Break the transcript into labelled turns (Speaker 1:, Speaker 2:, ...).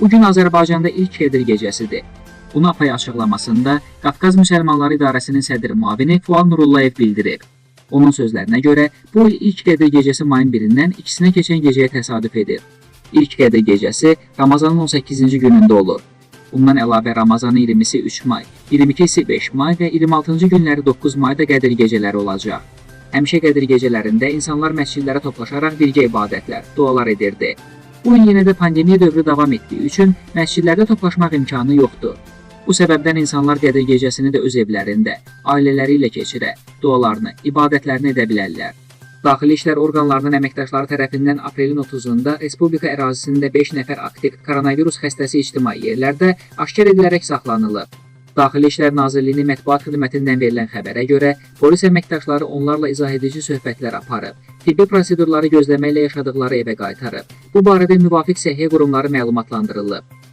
Speaker 1: Bu gün Azərbaycanda ilk Edir gecəsidir. Bunu APAY açıqlamasında Qafqaz Müsəlmanları İdarəsinin sədr müavini Fuad Nurullayev bildirib. Onun sözlərinə görə, bu il ilk Qədir gecəsi mayın 1-dən 2-sinə keçən gecəyə təsadüf edir. İlk Qədir gecəsi Ramazanın 18-ci günündə olur. Bundan əlavə Ramazanın 20-si 3 may, 22-si 5 may və 26-cı günləri 9 mayda Qədir gecələri olacaq. Həmişə Qədir gecələrində insanlar məscidlərə toplaşaraq birgə ibadətlər, dualar edirdi. Bu il yenə də pandemiya dövrü davam etdiyi üçün məscidlərdə toplaşmaq imkanı yoxdur. Bu səbəbdən insanlar Qədir gecəsini də öz evlərində, ailələri ilə keçirə, dualarını, ibadətlərini edə bilərlər. Daxili İşlər orqanlarının əməkdaşları tərəfindən aprelin 30-da respublika ərazisində 5 nəfər aktiv koronavirus xəstəsi ictimai yerlərdə aşkar edilərək saxlanılıb. Daxili İşlər Nazirliyinin mətbuat xidmətindən verilən xəbərə görə, polis əməkdaşları onlarla izah edici söhbətlər aparıb, tibbi prosedurları gözləməklə yaşadıkları evə qaytarıb. Bu barədə müvafiq səhiyyə qurumları məlumatlandırılıb.